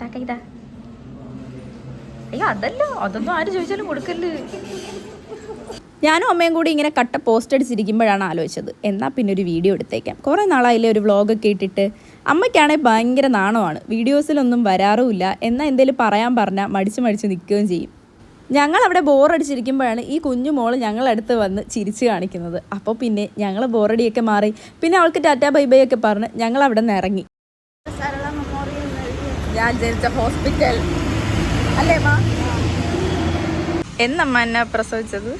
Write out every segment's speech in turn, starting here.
Taka ഇതാ. അയ്യോ അതല്ലോ. അതൊന്നും ആര് ചോദിച്ചാലും കൊടുക്കല്ലേ. ഞാനും അമ്മയും കൂടി ഇങ്ങനെ കട്ട പോസ്റ്റ് അടിച്ചിരിക്കുമ്പോഴാണ് ആലോചിച്ചത്. എന്നാൽ പിന്നെ ഒരു വീഡിയോ എടുത്തേക്കാം. കുറേ നാളായില്ലേ ഒരു വ്ളോഗൊക്കെ ഇട്ടിട്ട്. അമ്മയ്ക്കാണെങ്കിൽ ഭയങ്കര നാണമാണ്. വീഡിയോസിലൊന്നും വരാറുമില്ല. എന്നാൽ എന്തെങ്കിലും പറയാൻ പറഞ്ഞാൽ മടിച്ച് മടിച്ച് നിൽക്കുകയും ചെയ്യും. ഞങ്ങൾ അവിടെ ബോറടിച്ചിരിക്കുമ്പോഴാണ് ഈ കുഞ്ഞു മോൾ ഞങ്ങളടുത്ത് വന്ന് ചിരിച്ച് കാണിക്കുന്നത്. അപ്പോൾ പിന്നെ ഞങ്ങൾ ബോറടിയൊക്കെ മാറി. പിന്നെ അവൾക്ക് ടാറ്റാ ബൈ ബൈ ഒക്കെ പറഞ്ഞ് ഞങ്ങൾ അവിടെ നിന്ന് ഇറങ്ങി ഞാൻ ജനിച്ച ഹോസ്പിറ്റൽ. അല്ലേ മാ? എന്നമ്മ എന്നെ പ്രസവിച്ചത്?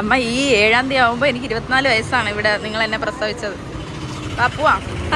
അമ്മ ഈ ഏഴാം തീയതി ആവുമ്പോൾ എനിക്ക് ഇരുപത്തിനാല് വയസ്സാണ് ഇവിടെ നിങ്ങൾ എന്നെ പ്രസവിച്ചത്.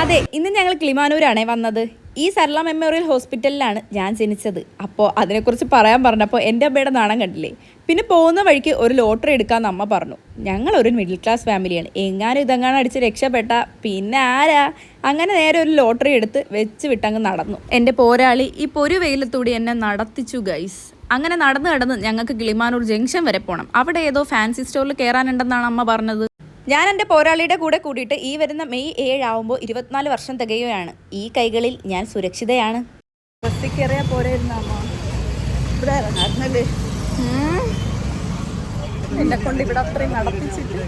അതെ ഇന്ന് ഞങ്ങൾ കിളിമാനൂരാണേ വന്നത്. ഈ സരള മെമ്മോറിയൽ ഹോസ്പിറ്റലിലാണ് ഞാൻ ജനിച്ചത്. അപ്പോൾ അതിനെക്കുറിച്ച് പറയാൻ പറഞ്ഞപ്പോൾ എന്റെ അമ്മയുടെ നാണം കണ്ടില്ലേ? പിന്നെ പോകുന്ന വഴിക്ക് ഒരു ലോട്ടറി എടുക്കാമെന്ന് അമ്മ പറഞ്ഞു. ഞങ്ങൾ ഒരു മിഡിൽ ക്ലാസ് ഫാമിലിയാണ്. എങ്ങാനും ഇതെങ്ങാനും അടിച്ച് രക്ഷപ്പെട്ട പിന്നെ ആരാ? അങ്ങനെ നേരെ ഒരു ലോട്ടറി എടുത്ത് വെച്ച് വിട്ടങ്ങ് നടന്നു. എന്റെ പോരാളി ഈ പൊരു വെയിലത്തൂടി എന്നെ നടത്തിച്ചു ഗൈസ്. അങ്ങനെ നടന്ന് നടന്ന് ഞങ്ങൾക്ക് കിളിമാനൂർ ജംഗ്ഷൻ വരെ പോകണം അവിടെ ഏതോ ഫാൻസി സ്റ്റോറിൽ കയറാനുണ്ടെന്നാണ് അമ്മ പറഞ്ഞത്. ഞാൻ എന്റെ പോരാളിയുടെ കൂടെ കൂടിയിട്ട് ഈ വരുന്ന മെയ് ഏഴാവുമ്പോൾ ഇരുപത്തിനാല് വർഷം തികയുകയാണ്. ഈ കൈകളിൽ ഞാൻ സുരക്ഷിതയാണ്. ഇവിടെ ഇറങ്ങാറുന്നല്ലേ എന്നെ കൊണ്ട് ഇവിടെ അത്രയും നടത്തിച്ചിട്ട്.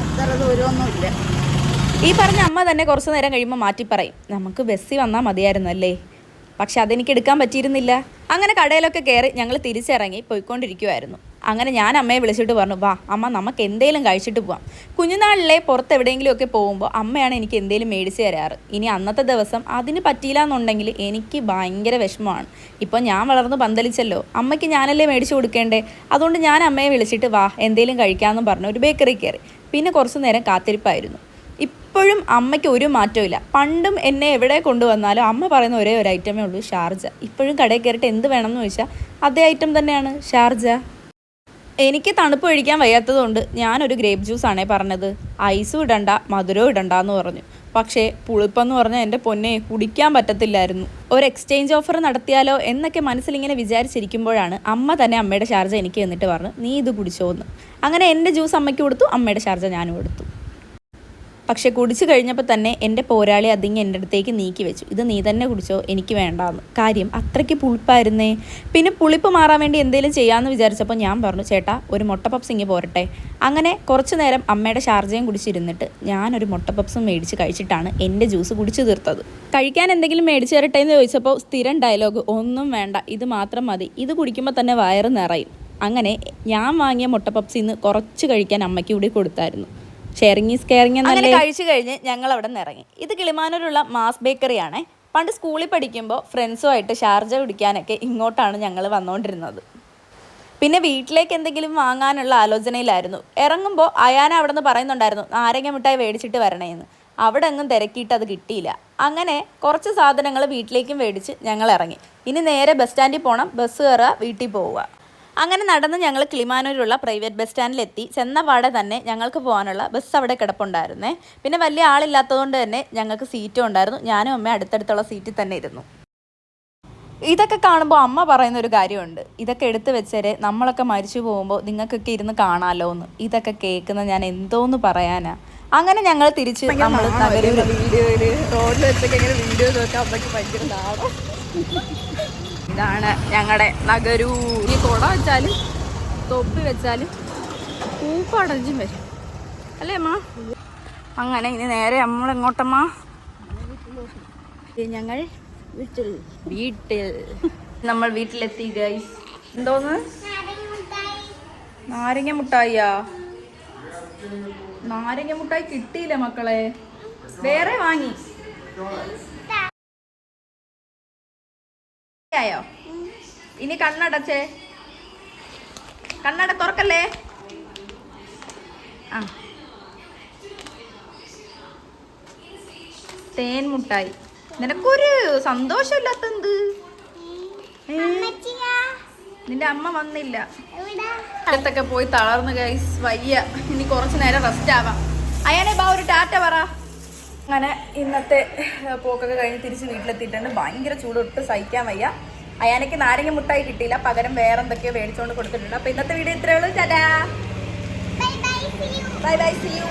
അത്ര ദൂരമൊന്നുമില്ല. ഈ പറഞ്ഞ അമ്മ തന്നെ കുറച്ച് നേരം കഴിയുമ്പോൾ മാറ്റി പറയും. നമുക്ക് ബസ്സിൽ വന്നാൽ മതിയായിരുന്നു അല്ലേ പക്ഷെ അതെനിക്ക് എടുക്കാൻ പറ്റിയിരുന്നില്ല. അങ്ങനെ കടയിലൊക്കെ കയറി ഞങ്ങൾ തിരിച്ചിറങ്ങി പോയിക്കൊണ്ടിരിക്കുമായിരുന്നു അങ്ങനെ ഞാൻ അമ്മയെ വിളിച്ചിട്ട് പറഞ്ഞു വാ അമ്മ നമുക്ക് എന്തെങ്കിലും കഴിച്ചിട്ട് പോവാം. കുഞ്ഞുനാളിലെ പുറത്ത് എവിടെയെങ്കിലുമൊക്കെ പോകുമ്പോൾ അമ്മയാണ് എനിക്ക് എന്തെങ്കിലും മേടിച്ച് തരാറ്. ഇനി അന്നത്തെ ദിവസം അതിന് പറ്റിയില്ല എന്നുണ്ടെങ്കിൽ എനിക്ക് ഭയങ്കര വിഷമമാണ്. ഇപ്പോൾ ഞാൻ വളർന്ന് പന്തലിച്ചല്ലോ അമ്മയ്ക്ക് ഞാനല്ലേ മേടിച്ചു കൊടുക്കേണ്ടേ? അതുകൊണ്ട് ഞാൻ അമ്മയെ വിളിച്ചിട്ട് വാ എന്തെങ്കിലും കഴിക്കാമെന്നും പറഞ്ഞു ഒരു ബേക്കറി കയറി. പിന്നെ കുറച്ച് നേരം കാത്തിരിപ്പായിരുന്നു. ഇപ്പോഴും അമ്മയ്ക്ക് ഒരു മാറ്റവും പണ്ടും എന്നെ എവിടെ കൊണ്ടുവന്നാലും അമ്മ പറയുന്ന ഒരേ ഒരു ഐറ്റമേ ഉള്ളൂ ഷാർജ. ഇപ്പോഴും കടയിൽ കയറിയിട്ട് എന്ത് വേണമെന്ന് ചോദിച്ചാൽ അതേ ഐറ്റം തന്നെയാണ്. ഷാർജ. എനിക്ക് തണുപ്പ് കഴിക്കാൻ വയ്യാത്തതുകൊണ്ട് ഞാനൊരു ഗ്രേപ്പ് ആണേ പറഞ്ഞത്. ഐസും ഇടണ്ട മധുരവും ഇടണ്ട എന്ന് പറഞ്ഞു. പക്ഷേ പുളിപ്പെന്ന് പറഞ്ഞാൽ എന്റെ പൊന്നെ കുടിക്കാൻ പറ്റത്തില്ലായിരുന്നു. ഒരു എക്സ്ചേഞ്ച് ഓഫർ നടത്തിയാലോ എന്നൊക്കെ മനസ്സിലിങ്ങനെ വിചാരിച്ചിരിക്കുമ്പോഴാണ് അമ്മ തന്നെ അമ്മയുടെ ചാർജ് എനിക്ക് എന്നിട്ട് പറഞ്ഞു നീ ഇത് കുടിച്ചോ എന്ന്. അങ്ങനെ എന്റെ ജ്യൂസ് അമ്മയ്ക്ക് കൊടുത്തു അമ്മയുടെ ചാർജ് ഞാനും കൊടുത്തു പക്ഷെ കുടിച്ചു കഴിഞ്ഞപ്പോൾ തന്നെ എന്റെ പോരാളി അതിങ്ങ് എന്റെ അടുത്തേക്ക് നീക്കി വെച്ചു. ഇത് നീ തന്നെ കുടിച്ചോ എനിക്ക് വേണ്ടാന്ന്. കാര്യം അത്രയ്ക്ക് പുളിപ്പായിരുന്നേ. പിന്നെ പുളിപ്പ് മാറാൻ വേണ്ടി എന്തെങ്കിലും ചെയ്യാമെന്ന് വിചാരിച്ചപ്പോൾ ഞാൻ പറഞ്ഞു ചേട്ടാ ഒരു മുട്ട പപ്സ് ഇങ്ങ് പോരട്ടെ. അങ്ങനെ കുറച്ചു നേരം അമ്മയുടെ ഷാർജയും കുടിച്ചിരുന്നിട്ട് ഞാനൊരു മുട്ട പപ്സും മേടിച്ച് കഴിച്ചിട്ടാണ് എന്റെ ജ്യൂസ് കുടിച്ചു തീർത്തത്. കഴിക്കാൻ എന്തെങ്കിലും മേടിച്ചു തരട്ടെ എന്ന് ചോദിച്ചപ്പോൾ സ്ഥിരം ഡയലോഗ് ഒന്നും വേണ്ട ഇത് മാത്രം മതി. ഇത് കുടിക്കുമ്പോൾ തന്നെ വയറ് നിറയും. അങ്ങനെ ഞാൻ വാങ്ങിയ മുട്ടപ്പപ്സിന്ന് കുറച്ച് കഴിക്കാൻ അമ്മയ്ക്ക് കൂടി കൊടുത്തായിരുന്നു. ഷെയറിങ് ഈസ് കെയറിങ് അങ്ങനെ കഴിച്ചു കഴിഞ്ഞ് ഞങ്ങൾ അവിടെ നിന്ന് ഇറങ്ങി. ഇത് കിളിമാനൂരുള്ള മാസ് ബേക്കറിയാണേ. പണ്ട് സ്കൂളിൽ പഠിക്കുമ്പോൾ ഫ്രണ്ട്സുമായിട്ട് ഷാർജ കുടിക്കാനൊക്കെ ഇങ്ങോട്ടാണ് ഞങ്ങൾ വന്നുകൊണ്ടിരുന്നത് പിന്നെ വീട്ടിലേക്ക് എന്തെങ്കിലും വാങ്ങാനുള്ള ആലോചനയിലായിരുന്നു. ഇറങ്ങുമ്പോൾ അയാന അവിടെ നിന്ന് പറയുന്നുണ്ടായിരുന്നു നാരങ്ങ മിഠായി മേടിച്ചിട്ട് വരണേന്ന്. അവിടെ എങ്ങും തിരക്കിയിട്ട് അത് കിട്ടിയില്ല. അങ്ങനെ കുറച്ച് സാധനങ്ങൾ വീട്ടിലേക്കും മേടിച്ച് ഞങ്ങൾ ഇറങ്ങി. ഇനി നേരെ ബസ് സ്റ്റാൻഡിൽ പോകണം ബസ് കയറുക വീട്ടിൽ പോവുക. അങ്ങനെ നടന്ന് ഞങ്ങൾ കിളിമാനൂരിലുള്ള പ്രൈവറ്റ് ബസ് സ്റ്റാൻഡിലെത്തി. ചെന്ന പാടെ തന്നെ ഞങ്ങൾക്ക് പോകാനുള്ള ബസ് അവിടെ കിടപ്പുണ്ടായിരുന്നേ. പിന്നെ വലിയ ആളില്ലാത്തതുകൊണ്ട് തന്നെ ഞങ്ങൾക്ക് സീറ്റും ഉണ്ടായിരുന്നു. ഞാനും അമ്മ അടുത്തടുത്തുള്ള സീറ്റിൽ തന്നെ ഇരുന്നു. ഇതൊക്കെ കാണുമ്പോൾ അമ്മ പറയുന്ന ഒരു കാര്യമുണ്ട്. ഇതൊക്കെ എടുത്തു വെച്ചേരെ നമ്മളൊക്കെ മരിച്ചു പോകുമ്പോൾ നിങ്ങൾക്കൊക്കെ ഇരുന്ന് കാണാമല്ലോ എന്ന് ഇതൊക്കെ കേൾക്കുന്ന ഞാൻ എന്തോന്ന് പറയാനാ. അങ്ങനെ ഞങ്ങൾ തിരിച്ച് നമ്മൾ വീഡിയോയിൽ റോഡിൽ വെച്ചൊക്കെ വീഡിയോ നോക്കാൻ അമ്മയ്ക്ക് ഭയങ്കര ഇതാണ് ഞങ്ങളുടെ നഗരൂ ഈ കുട വെച്ചാലും തൊപ്പി വെച്ചാലും പൂപ്പടഞ്ചും വരും. അല്ലേ അമ്മ? അങ്ങനെ ഇനി നേരെ നമ്മൾ എങ്ങോട്ടമ്മ? ഞങ്ങൾ വീട്ടിൽ വീട്ടിൽ. നമ്മൾ വീട്ടിലെത്തി ഗൈസ് എന്തോന്ന്? നാരങ്ങ മുട്ടായിയാ? നാരങ്ങ മുട്ടായി കിട്ടിയില്ല മക്കളെ. വേറെ വാങ്ങി. ആയോ ഇനി കണ്ണടച്ചേ. കണ്ണട തുറക്കല്ലേ? ആ. തേൻ മുട്ടായി. നിനക്കൊരു സന്തോഷമില്ലാത്ത എന്ത് നിന്റെ അമ്മ വന്നില്ല. അടുത്തൊക്കെ പോയി തളർന്നു ഗൈസ് വയ്യ. ഇനി കുറച്ചു നേരം റെസ്റ്റ് ആവാം. അയാളെ ബാ ഒരു ടാറ്റ പറ. അങ്ങനെ ഇന്നത്തെ പോക്കൊക്കെ കഴിഞ്ഞ് തിരിച്ച് വീട്ടിലെത്തിയിട്ടുണ്ട്. ഭയങ്കര ചൂടൊട്ട് സഹിക്കാൻ വയ്യ. അയാനയ്ക്ക് നാരങ്ങ മുട്ടായി കിട്ടിയില്ല. പകരം വേറെ എന്തൊക്കെയോ മേടിച്ചുകൊണ്ട് കൊടുത്തിട്ടുണ്ട്. അപ്പൊ ഇന്നത്തെ വീഡിയോ ഇത്രയേ ഉള്ളൂ. Tata. Bye bye see you